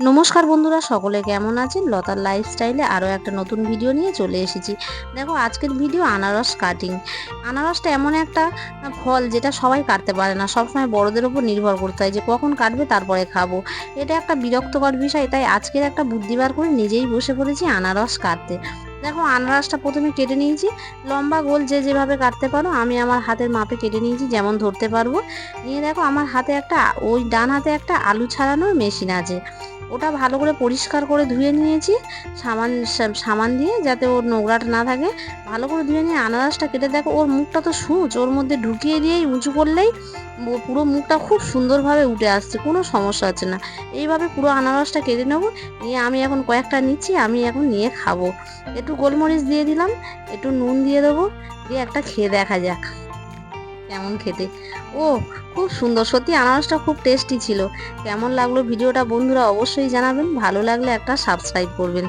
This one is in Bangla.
নমস্কার বন্ধুরা, সকলে কেমন আছেন? লতার লাইফস্টাইলে আরও একটা নতুন ভিডিও নিয়ে চলে এসেছি। দেখো, আজকের ভিডিও আনারস কাটিং আনারসটা এমন একটা ফল যেটা সবাই কাটতে পারে না। সবসময় বড়দের উপর নির্ভর করতে হয় যে কখন কাটবে, তারপরে খাব। এটা একটা বিরক্তকর বিষয়, তাই আজকের একটা বুদ্ধিবার করে নিজেই বসে পড়েছি আনারস কাটতে। দেখো, আনারসটা প্রথমে কেটে নিয়েছি। লম্বা গোল যে যেভাবে কাটতে পারো, আমি আমার হাতের মাপে কেটে নিয়েছি, যেমন ধরতে পারব। নিয়ে দেখো, আমার হাতে একটা, ওই ডান হাতে একটা আলু ছাড়ানোর মেশিন আছে। ওটা ভালো করে পরিষ্কার করে ধুয়ে নিয়েছি, সামান সামান দিয়ে যাতে ওর নোংরাটা না থাকে। ভালো করে ধুয়ে নিয়ে আনারসটা কেটে দেখো, ওর মুখটা তো সূচ, ওর মধ্যে ঢুকিয়ে দিয়েই উঁচু করলেই পুরো মুখটা খুব সুন্দরভাবে উঠে আসছে, কোনো সমস্যা হচ্ছে না। এইভাবে পুরো আনারসটা কেটে নেব, নিয়ে আমি এখন কয়েকটা নিচ্ছি, আমি এখন নিয়ে খাব। একটু গোলমরিচ দিয়ে দিলাম, একটু নুন দিয়ে দেবো, দিয়ে একটা খেয়ে দেখা যাক কেমন খেতে। ও, খুব সুন্দর, সত্যি আনারসটা খুব টেস্টি ছিল। কেমন লাগল ভিডিওটা বন্ধুরা অবশ্যই জানাবেন, ভালো লাগলে একটা সাবস্ক্রাইব করবেন।